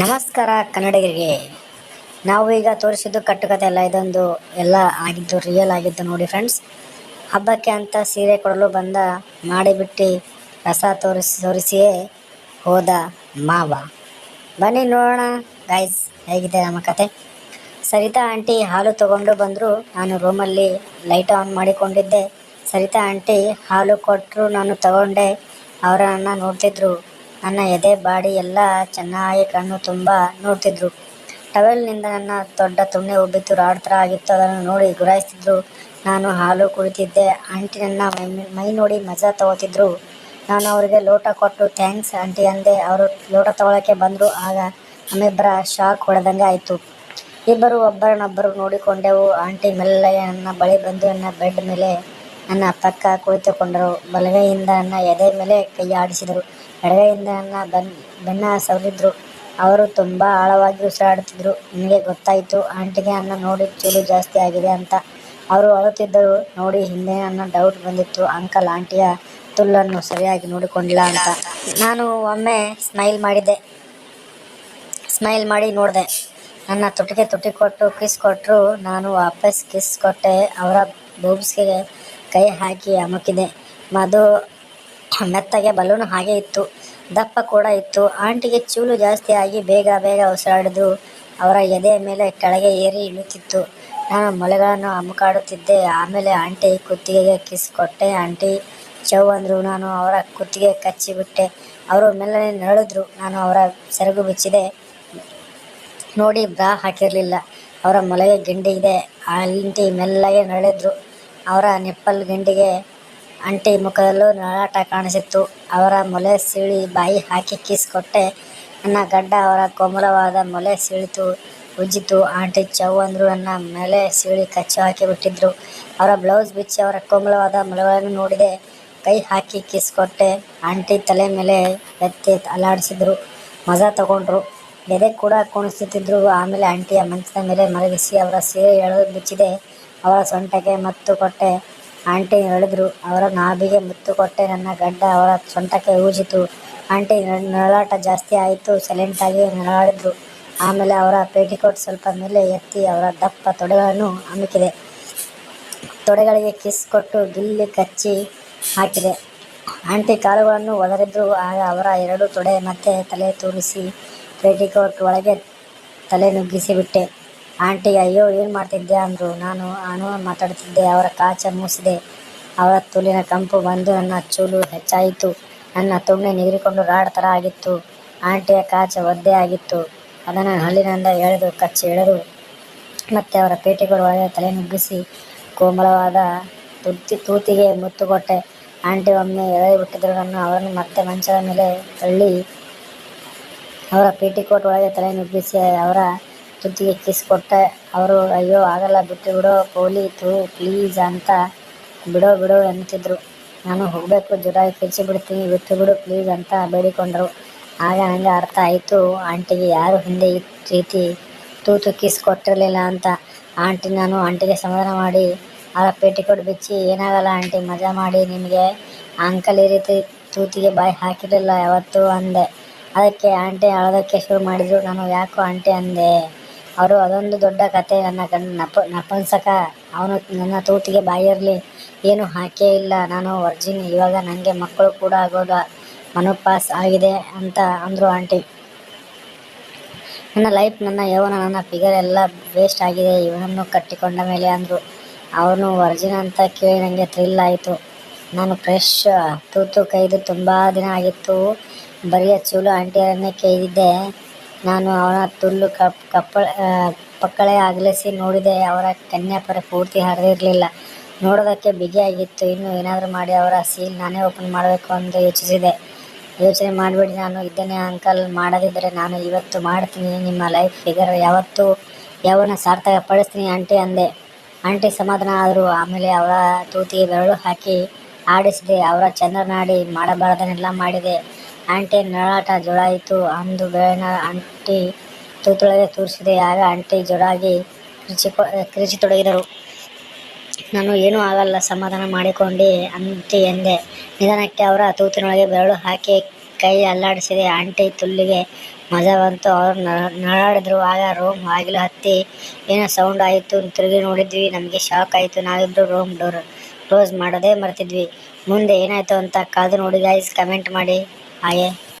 ನಮಸ್ಕಾರ ಕನ್ನಡಿಗರಿಗೆ. ನಾವು ಈಗ ತೋರಿಸಿದ್ದು ಕಟ್ಟುಕತೆ ಎಲ್ಲ ಇದೊಂದು ಎಲ್ಲ ಆಗಿದ್ದು ರಿಯಲ್ ಆಗಿದ್ದು ನೋಡಿ ಫ್ರೆಂಡ್ಸ್ ಹಬ್ಬಕ್ಕೆ ಅಂತ ಸೀರೆ ಕೊಡಲು ಬಂದ ಮಾಡಿಬಿಟ್ಟು ರಸ ತೋರಿಸಿ, ತೋರಿಸಿಯೇ ಹೋದ ಮಾವ. ಬನ್ನಿ ನೋಡೋಣ ಗೈಸ್ ಹೇಗಿದೆ ನಮ್ಮ ಕತೆ. ಸರಿತಾ ಆಂಟಿ ಹಾಲು ತಗೊಂಡು ಬಂದರು. ನಾನು ರೂಮಲ್ಲಿ ಲೈಟ್ ಆನ್ ಮಾಡಿಕೊಂಡಿದ್ದೆ. ಸರಿತಾ ಆಂಟಿ ಹಾಲು ಕೊಟ್ಟರು ನಾನು ತಗೊಂಡೆ. ಅವರನ್ನು ನೋಡ್ತಿದ್ರು. ನನ್ನ ಎದೆ, ಬಾಡಿ ಎಲ್ಲ ಚೆನ್ನಾಗಿ ಕಣ್ಣು ತುಂಬ ನೋಡ್ತಿದ್ರು. ಟವೆಲ್ನಿಂದ ನನ್ನ ದೊಡ್ಡ ತುಣ್ಣೆ ಒಬ್ಬಿತ್ತು ರಾಡ್ ಥರ ಆಗಿತ್ತು. ಅದನ್ನು ನೋಡಿ ಗುರಾಯಿಸ್ತಿದ್ರು. ನಾನು ಹಾಲು ಕುಡಿತಿದ್ದೆ. ಆಂಟಿ ನನ್ನ ಮೈ ನೋಡಿ ಮಜಾ ತಗೋತಿದ್ರು. ನಾನು ಅವರಿಗೆ ಲೋಟ ಕೊಟ್ಟು, ಥ್ಯಾಂಕ್ಸ್ ಆಂಟಿ ಅಂದೆ. ಅವರು ಲೋಟ ತಗೊಳ್ಳೋಕ್ಕೆ ಬಂದರು. ಆಗ ನಮ್ಮಿಬ್ಬರ ಶಾಕ್ ಹೊಡೆದಂಗೆ ಆಯಿತು. ಇಬ್ಬರು ಒಬ್ಬರನ್ನೊಬ್ಬರು ನೋಡಿಕೊಂಡೆವು. ಆಂಟಿ ಮೆಲ್ಲಗೆ ನನ್ನ ಬಳಿ ಬಂದು ನನ್ನ ಬೆಡ್ ಮೇಲೆ ನನ್ನ ಪಕ್ಕ ಕುಳಿತುಕೊಂಡರು. ಬಲಗೈಯಿಂದ ನನ್ನ ಎದೆ ಮೇಲೆ ಕೈ ಆಡಿಸಿದರು. ಎಡಗೈಯಿಂದ ಬನ್ ಬೆನ್ ಬೆನ್ನ ಸವರಿದ್ರು ಅವರು ತುಂಬ ಆಳವಾಗಿ ಉಸಿರಾಡುತ್ತಿದ್ದರು ನಿಮಗೆ ಗೊತ್ತಾಯಿತು, ಆಂಟಿಗೆ ಅನ್ನ ನೋಡಿ ಚೂಲು ಜಾಸ್ತಿ ಆಗಿದೆ ಅಂತ. ಅವರು ಅಳುತ್ತಿದ್ದರು. ನೋಡಿ, ಹಿಂದೆ ಅನ್ನ ಡೌಟ್ ಬಂದಿತ್ತು. ಅಂಕಲ್, ಆಂಟಿಯ ತುಲ್ಲನ್ನು ಸರಿಯಾಗಿ ನೋಡಿಕೊಂಡಿಲ್ಲ ಅಂತ. ನಾನು ಒಮ್ಮೆ ಸ್ಮೈಲ್ ಮಾಡಿದ್ದೆ. ಸ್ಮೈಲ್ ಮಾಡಿ ನೋಡಿದೆ. ನನ್ನ ತುಟಿಗೆ ತುಟಿ ಕೊಟ್ಟು ಕಿಸ್ ಕೊಟ್ಟರು ನಾನು ವಾಪಸ್ ಕಿಸ್ ಕೊಟ್ಟೆ. ಅವರ ಬೂಬ್ಸ್ಗೆ ಕೈ ಹಾಕಿ ಅಮುಕಿದೆ. ಮಧು ಮೆತ್ತಗೆ ಬಲೂನ್ ಹಾಗೆ ಇತ್ತು. ದಪ್ಪ ಕೂಡ ಇತ್ತು. ಆಂಟಿಗೆ ಚೂಲು ಜಾಸ್ತಿ ಆಗಿ ಬೇಗ ಬೇಗ ಉಸಿರಾಡಿದ್ರು ಅವರ ಎದೆಯ ಮೇಲೆ ಕೆಳಗೆ ಏರಿ ಇಳುತ್ತಿತ್ತು ನಾನು ಮೊಳೆಗಳನ್ನು ಅಮುಕಾಡುತ್ತಿದ್ದೆ. ಆಮೇಲೆ ಆಂಟಿ ಕುತ್ತಿಗೆಗೆ ಕಿಸ್ ಕೊಟ್ಟೆ. ಆಂಟಿ, ಚೌ ಅಂದರು. ನಾನು ಅವರ ಕುತ್ತಿಗೆ ಕಚ್ಚಿಬಿಟ್ಟೆ. ಅವರು ಮೆಲ್ಲನೆ ನರಳಿದ್ರು. ನಾನು ಅವರ ಸೆರಗು ಬಿಚ್ಚಿದೆ. ನೋಡಿ, ಬ್ರಾ ಹಾಕಿರಲಿಲ್ಲ. ಅವರ ಮೊಲೆಗೆ ಗಿಂಡಿ ಇದೆ. ಆಂಟಿ ಮೆಲ್ಲಗೆ ನರಳಿದ್ರು. ಅವರ ನಿಪ್ಪಲ್ ಗಿಂಡಿಗೆ ಆಂಟಿ ಮುಖದಲ್ಲೂ ನರಾಟ ಕಾಣಿಸಿತ್ತು. ಅವರ ಮೊಲೆ ಸೀಳಿ ಬಾಯಿ ಹಾಕಿ ಕಿಸ್ ಕೊಟ್ಟೆ. ನನ್ನ ಗಡ್ಡ ಅವರ ಕೋಮಲವಾದ ಮೊಲೆ ಸೀಳಿತು, ಉಜ್ಜಿತು. ಆಂಟಿ ಚೌ ಅಂದರು ನನ್ನ ಮೇಲೆ ಸೀಳಿ ಕಚ್ಚು ಹಾಕಿ ಬಿಟ್ಟಿದ್ರು ಅವರ ಬ್ಲೌಸ್ ಬಿಚ್ಚಿ ಅವರ ಕೋಮಲವಾದ ಮೊಲೆಗಳನ್ನು ನೋಡಿದೆ. ಕೈ ಹಾಕಿ ಕಿಸ್ ಕೊಟ್ಟೆ. ಆಂಟಿ ತಲೆ ಮೇಲೆ ಎತ್ತಿ ಅಲ್ಲಾಡಿಸಿದ್ರು ಮಜಾ ತಗೊಂಡ್ರು. ಎದೆ ಕೂಡ ಕುಣಿಸುತ್ತಿದ್ರು ಆಮೇಲೆ ಆಂಟಿಯ ಮಂಚದ ಮೇಲೆ ಮಲಗಿಸಿ ಅವರ ಸೀರೆ ಎಳೆದು ಬಿಚ್ಚಿದೆ. ಅವರ ಸೊಂಟಕ್ಕೆ ಮತ್ತು ಕೊಟ್ಟೆ. ಆಂಟಿ ಹೇಳಿದ್ರು, ಅವರ ನಾಭಿಗೆ ಮುತ್ತು ಕೊಟ್ಟೆ ನನ್ನ ಗಡ್ಡ, ಅವರ ಸೊಂಟಕ್ಕೆ ಊಜಿತು. ಆಂಟಿ ನಳಾಟ ಜಾಸ್ತಿ ಆಯಿತು ಸೈಲೆಂಟಾಗಿ ನರಳಾಡಿದ್ರು. ಆಮೇಲೆ ಅವರ ಪೇಟಿಕೋಟ್ ಸ್ವಲ್ಪ ಮೇಲೆ ಎತ್ತಿ ಅವರ ದಪ್ಪ ತೊಡೆಗಳನ್ನು ಅಮುಕಿದೆ. ತೊಡೆಗಳಿಗೆ ಕಿಸ್ ಕೊಟ್ಟು ಗಿಲ್ಲಿ ಕಚ್ಚಿ ಹಾಕಿದೆ. ಆಂಟಿ ಕಾಲುಗಳನ್ನು ಒದರಿದ್ರು, ಆಗ ಅವರ ಎರಡು ತೊಡೆ ಮತ್ತೆ ತಲೆ ತೂರಿಸಿ ಪೇಟಿಕೋಟ್ ಒಳಗೆ ತಲೆ ನುಗ್ಗಿಸಿ ಬಿಟ್ಟೆ. ಆಂಟಿ, ಅಯ್ಯೋ, ಏನು ಮಾಡ್ತಿದ್ದೆ ಅಂದರು. ನಾನು ನಾನು ಮಾತಾಡ್ತಿದ್ದೆ. ಅವರ ಕಾಚ ಮೂಸಿದೆ. ಅವರ ತುಲಿನ ಕಂಪು ಬಂದು ನನ್ನ ಚೂಲು ಹೆಚ್ಚಾಯಿತು. ನನ್ನ ತುಣ್ಣೆ ನಿಗರಿಕೊಂಡು ರಾಡ್ ಥರ ಆಗಿತ್ತು. ಆಂಟಿಯ ಕಾಚ ಒದ್ದೆ ಆಗಿತ್ತು. ಅದನ್ನು ಹಲ್ಲಿನಿಂದ ಎಳೆದು ಕಚ್ಚಿ ಎಳೆದು ಮತ್ತೆ ಅವರ ಪೇಟೆಗಳು ಒಳಗೆ ತಲೆ ನುಗ್ಗಿಸಿ ಕೋಮಲವಾದ ತುತ್ತಿ ತೂತಿಗೆ ಮುತ್ತು ಕೊಟ್ಟೆ ಆಂಟಿ ಒಮ್ಮೆ ಎಳೆ ಬಿಟ್ಟಿದ್ರು. ನನ್ನ ಅವರನ್ನು ಮತ್ತೆ ಮಂಚದ ಮೇಲೆ ತಳ್ಳಿ ಅವರ ಪೇಟಿಕೋಟ್ ಒಳಗೆ ತಲೆ ನುಗ್ಗಿಸಿ ಅವರ ತುತ್ತಿಗೆ ಕಿಸ್ ಕೊಟ್ಟೆ ಅವರು, ಅಯ್ಯೋ, ಆಗಲ್ಲ ಬಿಟ್ಟು ಬಿಡೋ ಪೋಲಿ, ತೂ, ಪ್ಲೀಸ್ ಅಂತ ಬಿಡೋ ಬಿಡೋ ಅಂತಿದ್ರು. ನಾನು ಹೋಗಬೇಕು, ಜ್ವರ ಕಿರ್ಚಿ ಬಿಡ್ತೀನಿ ಬಿಟ್ಟು ಬಿಡು ಪ್ಲೀಸ್ ಅಂತ ಬೇಡಿಕೊಂಡರು. ಆಗ ನನಗೆ ಅರ್ಥ ಆಯಿತು, ಆಂಟಿಗೆ ಯಾರು ಹಿಂದೆ ಈ ರೀತಿ ತೂತು ಕಿಸ್ ಕೊಟ್ಟಿರಲಿಲ್ಲ ಅಂತ. ಆಂಟಿ, ನಾನು ಆಂಟಿಗೆ ಸಮಾಧಾನ ಮಾಡಿ ಅವರ ಪೇಟಿಕೋಟ್ ಬಿಚ್ಚಿ, ಏನಾಗಲ್ಲ ಆಂಟಿ, ಮಜಾ ಮಾಡಿ, ನಿಮಗೆ ಅಂಕಲ್ ಈ ರೀತಿ ತೂತಿಗೆ ಬಾಯಿ ಹಾಕಿರಲಿಲ್ಲ ಯಾವತ್ತೂ ಅಂದೆ. ಅದಕ್ಕೆ ಆಂಟಿ ಅಳೋದಕ್ಕೆ ಶುರು ಮಾಡಿದ್ರು. ನಾನು ಯಾಕೋ ಆಂಟಿ ಅಂದೆ. ಅವರು ಅದೊಂದು ದೊಡ್ಡ ಕತೆ ನನ್ನ ಗಂಡ ನಪ ನಪುಂಸಕ. ಅವನು ನನ್ನ ತೂತಿಗೆ ಬಾಯಿರಲಿ, ಏನು ಹಾಕೇ ಇಲ್ಲ, ನಾನು ವರ್ಜಿನ್, ಇವಾಗ ನನಗೆ ಮಕ್ಕಳು ಕೂಡ ಆಗೋದು ಮನೋಪಾಸ್ ಆಗಿದೆ ಅಂತ ಅಂದರು ಆಂಟಿ. ನನ್ನ ಲೈಫ್, ನನ್ನ ಯೌವನ, ನನ್ನ ಫಿಗರ್ ಎಲ್ಲ ವೇಸ್ಟ್ ಆಗಿದೆ, ಇವನನ್ನು ಕಟ್ಟಿಕೊಂಡ ಮೇಲೆ ಅಂದರು. ಅವನು ವರ್ಜಿನ್ ಅಂತ ಕೇಳಿ ನನಗೆ ಥ್ರಿಲ್ ಆಯಿತು. ನಾನು ಫ್ರೆಶ್, ತೂತು ಕೈದು ತುಂಬ ದಿನ ಆಗಿತ್ತು. ಬರೀ ಚೂಲು ಆಂಟಿಯರನ್ನೇ ಕೈದಿದ್ದೆ ನಾನು ಅವನ ತುಲ್ಲು ಕಪ್, ಕಪ್ಪಳ ಪಕ್ಕಳೆ ಅಗಲಿಸಿ ನೋಡಿದೆ, ಅವರ ಕನ್ಯಾಪರ ಪೂರ್ತಿ ಹರಿದಿರಲಿಲ್ಲ. ನೋಡೋದಕ್ಕೆ ಬಿಗಿಯಾಗಿತ್ತು. ಇನ್ನೂ ಏನಾದರೂ ಮಾಡಿ ಅವರ ಸೀಲ್ ನಾನೇ ಓಪನ್ ಮಾಡಬೇಕು ಅಂತ ಯೋಚಿಸಿದೆ. ಯೋಚನೆ ಮಾಡಿಬಿಡಿ, ನಾನು ಇದ್ದೇನೆ ಅಂಕಲ್. ಮಾಡದಿದ್ದರೆ ನಾನು ಇವತ್ತು ಮಾಡ್ತೀನಿ. ನಿಮ್ಮ ಲೈಫ್ ಫಿಗರ್ ಯಾವತ್ತು ಯಾವನ್ನ ಸಾರ್ಥಕ ಪಡಿಸ್ತೀನಿ ಆಂಟಿ ಅಂದೆ. ಆಂಟಿ ಸಮಾಧಾನ ಆದರು, ಆಮೇಲೆ ಅವರ ತೂತಿಗೆ ಬೆರಳು ಹಾಕಿ ಆಡಿಸಿದೆ. ಅವರ ಚಂದ್ರನಾಡಿ ಮಾಡಬಾರ್ದನ್ನೆಲ್ಲ ಮಾಡಿದೆ. ಆಂಟಿ ನರಳಾಟ ಜೋಳಾಯಿತು ಅಂದು ಬೆಳನ ಆಂಟಿ ತೂತೊಳಗೆ ತೋರಿಸಿದೆ. ಆಗ ಆಂಟಿ ಜೋರಾಗಿ ಕೃಷಿ ಕಿರಿಚತೊಡಗಿದರು ನಾನು ಏನೂ ಆಗಲ್ಲ, ಸಮಾಧಾನ ಮಾಡಿಕೊಂಡು ಅಂಟಿ ಎಂದೆ. ನಿಧಾನಕ್ಕೆ ಅವರ ತೂತಿನೊಳಗೆ ಬೆರಳು ಹಾಕಿ ಕೈ ಅಲ್ಲಾಡಿಸಿದೆ. ಆಂಟಿ ತುಲ್ಲಿಗೆ ಮಜಾ ಬಂತು ಅವರು ನಡಾಡಿದ್ರು ಆಗ ರೂಮ್ ಬಾಗಿಲು ಹತ್ತಿ ಏನೋ ಸೌಂಡ್ ಆಯಿತು. ತಿರುಗಿ ನೋಡಿದ್ವಿ. ನಮಗೆ ಶಾಕ್ ಆಯಿತು. ನಾವಿಬ್ಬರು ರೂಮ್ ಡೋರ್ ಕ್ಲೋಸ್ ಮಾಡೋದೇ ಮರ್ತಿದ್ವಿ. ಮುಂದೆ ಏನಾಯಿತು ಅಂತ ಕಾದು ನೋಡಿ ಗೈಸ್ ಕಮೆಂಟ್ ಮಾಡಿ. ಹಾಗೆ